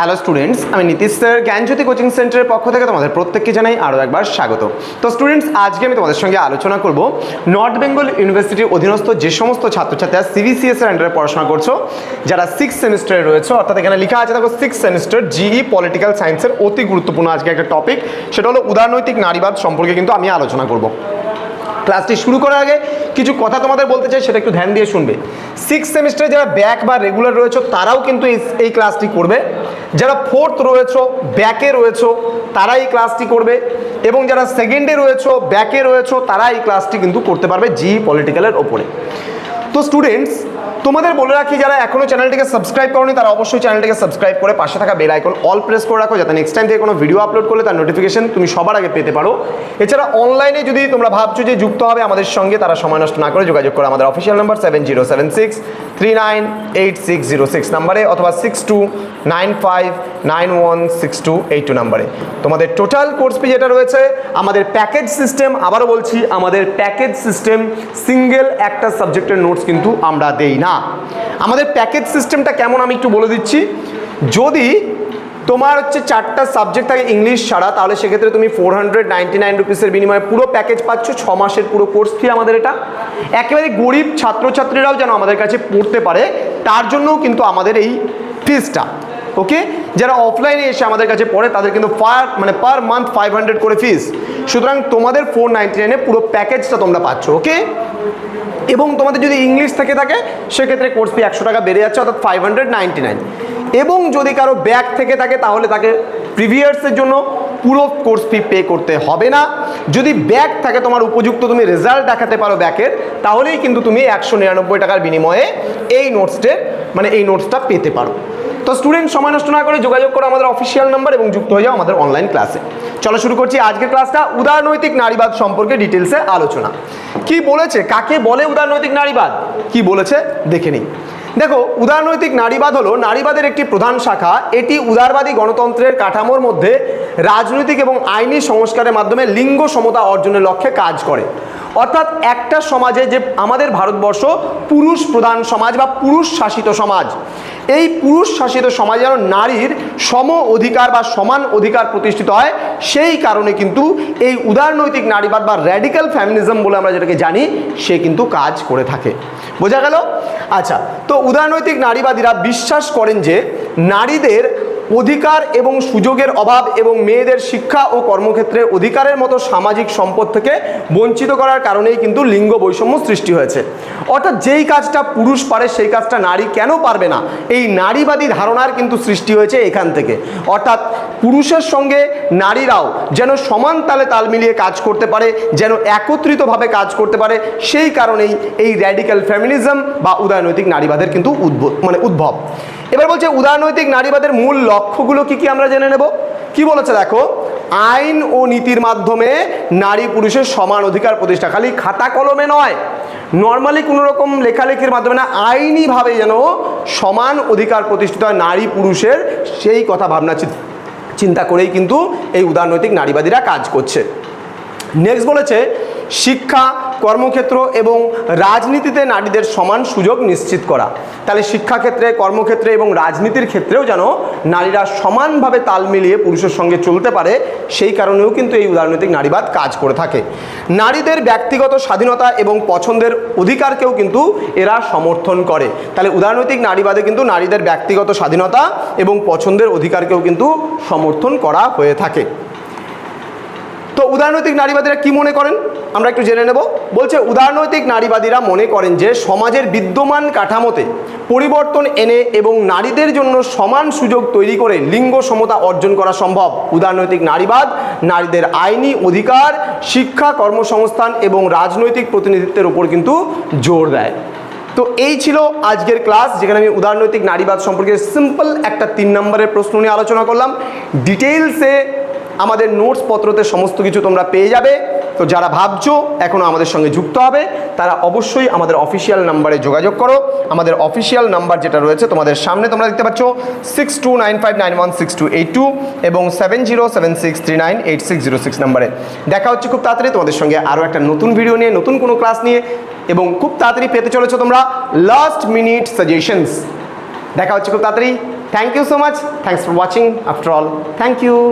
Hello students আমি Nitish sir, জ্ঞানজ্যোতি coaching সেন্টারের পক্ষ থেকে তোমাদের প্রত্যেককে জানাই আরও একবার স্বাগত। তো স্টুডেন্টস আজকে আমি তোমাদের সঙ্গে আলোচনা করব নর্থ বেঙ্গল ইউনিভার্সিটির অধীনস্থ যে সমস্ত ছাত্রছাত্রীরা সিবিসিএস এর আন্ডারে পড়াশোনা করছ, যারা সিক্স সেমিস্টারে রয়েছে, অর্থাৎ এখানে লেখা আছে, দেখো সিক্স সেমিস্টার জিই পলিটিক্যাল সায়েন্সের অতি গুরুত্বপূর্ণ আজকে একটা টপিক সেটা হলো উদারনৈতিক নারীবাদ সম্পর্কে কিন্তু আমি আলোচনা করব। ক্লাসটি শুরু করার আগে কিছু কথা তোমাদের বলতে চাই, সেটা একটু ধ্যান দিয়ে শুনবে। সিক্স সেমিস্টারে যারা ব্যাক বা রেগুলার রয়েছে, তারাও কিন্তু এই এই ক্লাসটি করবে। যারা ফোর্থ রয়েছে ব্যাকে রয়েছে তারা এই ক্লাসটি করবে। এবং যারা সেকেন্ডে রয়েছে ব্যাকে রয়েছে তারা এই ক্লাসটি কিন্তু করতে পারবে জি পলিটিক্যালের ওপরে। তো স্টুডেন্টস তোমাদের বলে রাখি, যারা এখনও চ্যানেলটিকে সাবস্ক্রাইব করনি, তারা অবশ্যই চ্যানেলটিকে সাবস্ক্রাইব করে পাশে থাকা বেল আইকন অল প্রেস করে রাখো, যাতে নেক্সট টাইম থেকে কোনো ভিডিও আপলোড করলে তার নোটিফিকেশন তুমি সবার আগে পেতে পারো। এছাড়া অনলাইনে যদি তোমরা ভাবছ যে যুক্ত হবে আমাদের সঙ্গে, তারা সময় নষ্ট না করে যোগাযোগ করো। আমাদের official number seven zero seven six three nine eight six zero six নাম্বারে অথবা six two nine five nine one six two eight two নাম্বারে। তোমাদের টোটাল কোর্স ফি যেটা রয়েছে, আমাদের প্যাকেজ সিস্টেম আবারও বলছি, আমাদের প্যাকেজ সিস্টেম সিঙ্গেল একটা সাবজেক্টের নোটস কিন্তু আমরা দেই না। আমাদের প্যাকেজ সিস্টেমটা কেমন আমি একটু বলে দিচ্ছি। যদি তোমার হচ্ছে চারটা সাবজেক্ট থাকে ইংলিশ ছাড়া, তাহলে সেক্ষেত্রে তুমি ফোর হান্ড্রেড নাইনটি নাইন রুপিসের বিনিময়ে পুরো প্যাকেজ পাচ্ছ, ছ মাসের পুরো কোর্স ফি আমাদের এটা। একেবারে গরিব ছাত্রছাত্রীরাও যেন আমাদের কাছে পড়তে পারে, তার জন্যও কিন্তু আমাদের এই ফিজটা ওকে যারা অফলাইনে এসে আমাদের কাছে পড়ে, তাদের কিন্তু পার মানে পার মান্থ ফাইভ হান্ড্রেড করে ফিস সুতরাং তোমাদের ফোর নাইনটি নাইনে পুরো প্যাকেজটা তোমরা পাচ্ছ ওকে এবং তোমাদের যদি ইংলিশ থেকে থাকে, সেক্ষেত্রে কোর্স ফি একশো টাকা বেড়ে যাচ্ছে, অর্থাৎ ফাইভ হান্ড্রেড নাইনটি নাইন এবং যদি কারও ব্যাক থেকে থাকে, তাহলে তাকে প্রিভিয়ার্সের জন্য পুরো কোর্স ফি পে করতে হবে না। যদি ব্যাক থাকে তোমার উপযুক্ত, তুমি রেজাল্ট দেখাতে পারো ব্যাকের তাহলেই কিন্তু তুমি একশো নিরানব্বই টাকার বিনিময়ে এই নোটসটের মানে এই নোটসটা পেতে পারো। তো স্টুডেন্ট সময় নষ্ট না করে যোগাযোগ করো আমাদের অফিসিয়াল নাম্বার এবং যুক্ত হয়ে যাও আমাদের অনলাইন ক্লাসে চলো শুরু করছি আজকের ক্লাসটা উদারনৈতিক নারীবাদ সম্পর্কে ডিটেলসে আলোচনা। কি বলেছে? কাকে বলে উদারনৈতিক নারীবাদ? কি বলেছে? দেখে নিই। দেখো, উদারনৈতিক নারীবাদ হলো, নারীবাদের একটি প্রধান শাখা। এটি উদারবাদী গণতন্ত্রের কাঠামোর মধ্যে রাজনৈতিক এবং আইনি সংস্কারের মাধ্যমে লিঙ্গ সমতা অর্জনের লক্ষ্যে কাজ করে। অর্থাৎ একটা সমাজে যে আমাদের ভারতবর্ষ পুরুষ প্রধান সমাজ বা পুরুষ শাসিত সমাজ, এই পুরুষ শাসিত সমাজে যেন নারীর সম অধিকার বা সমান অধিকার প্রতিষ্ঠিত হয়, সেই কারণে কিন্তু এই উদারনৈতিক নারীবাদ বা র্যাডিক্যাল ফ্যামিনিজম বলে আমরা যেটাকে জানি, সে কিন্তু কাজ করে থাকে। বোঝা গেল? আচ্ছা তো উদারনৈতিক নারীবাদীরা বিশ্বাস করেন যে নারীদের অধিকার এবং সুযোগের অভাব এবং মেয়েদের শিক্ষা ও কর্মক্ষেত্রে অধিকারের মতো সামাজিক সম্পদ থেকে বঞ্চিত করার কারণেই কিন্তু লিঙ্গ বৈষম্য সৃষ্টি হয়েছে। অর্থাৎ যেই কাজটা পুরুষ পারে, সেই কাজটা নারী কেন পারবে না? এই নারীবাদী ধারণার কিন্তু সৃষ্টি হয়েছে এখান থেকে। অর্থাৎ পুরুষের সঙ্গে নারীরাও যেন সমান তালে তাল মিলিয়ে কাজ করতে পারে, যেন একত্রিতভাবে কাজ করতে পারে, সেই কারণেই এই র্যাডিক্যাল ফেমিনিজম বা উদয়নৈতিক নারীবাদের কিন্তু উদ্ভব মানে উদ্ভব। এবার বলছে উদারনৈতিক নারীবাদের মূল লক্ষ্যগুলো কি কি আমরা জেনে নেব? কি বলেছে দেখো? আইন ও নীতির মাধ্যমে নারী পুরুষের সমান অধিকার প্রতিষ্ঠা, খালি খাতা কলমে নয়। নর্মালি কোনো রকম লেখালেখির মাধ্যমে না, আইনিভাবে যেন সমান অধিকার প্রতিষ্ঠিত হয় নারী পুরুষের, সেই কথা ভাবনা চিন্তা করেই কিন্তু এই উদারনৈতিক নারীবাদীরা কাজ করছে। নেক্সট বলেছে, শিক্ষা কর্মক্ষেত্র এবং রাজনীতিতে নারীদের সমান সুযোগ নিশ্চিত করা। তাহলে শিক্ষাক্ষেত্রে, কর্মক্ষেত্রে এবং রাজনীতির ক্ষেত্রেও যেন নারীরা সমানভাবে তাল মিলিয়ে পুরুষের সঙ্গে চলতে পারে, সেই কারণেও কিন্তু এই উদারনৈতিক নারীবাদ কাজ করে থাকে। নারীদের ব্যক্তিগত স্বাধীনতা এবং পছন্দের অধিকারকেও কিন্তু এরা সমর্থন করে। তাহলে উদারনৈতিক নারীবাদে কিন্তু নারীদের ব্যক্তিগত স্বাধীনতা এবং পছন্দের অধিকারকেও কিন্তু সমর্থন করা হয়ে থাকে। তো উদারনৈতিক নারীবাদীরা কি মনে করেন? আমরা একটু জেনে নেব। বলছে, উদারনৈতিক নারীবাদীরা মনে করেন যে সমাজের বিদ্যমান কাঠামোতে পরিবর্তন এনে এবং নারীদের জন্য সমান সুযোগ তৈরি করে লিঙ্গ সমতা অর্জন করা সম্ভব। উদারনৈতিক নারীবাদ, নারীদের আইনি অধিকার, শিক্ষা, কর্মসংস্থান এবং রাজনৈতিক প্রতিনিধিত্বের উপর কিন্তু জোর দেয়। তো এই ছিল আজকের ক্লাস, যেখানে আমি উদারনৈতিক নারীবাদ সম্পর্কে সিম্পল একটা তিন নম্বরের প্রশ্ন নিয়ে আলোচনা করলাম। ডিটেলসে আমাদের নোটস পত্রতে সমস্ত কিছু তোমরা পেয়ে যাবে। তো যারা ভাবছ এখনও আমাদের সঙ্গে যুক্ত হবে, তারা অবশ্যই আমাদের অফিসিয়াল নাম্বারে যোগাযোগ করো। আমাদের অফিসিয়াল নাম্বার যেটা রয়েছে তোমাদের সামনে তোমরা দেখতে পাচ্ছ six two nine five nine one six two eight two এবং seven zero seven six nine eight six zero six number দেখা হচ্ছে খুব তাড়াতাড়ি তোমাদের সঙ্গে আরও একটা নতুন ভিডিও নিয়ে, নতুন কোনো ক্লাস নিয়ে, এবং খুব তাড়াতাড়ি পেতে চলেছো তোমরা লাস্ট মিনিট সাজেশনস দেখা হচ্ছে খুব তাড়াতাড়ি। Thank you so much thanks for watching after all thank you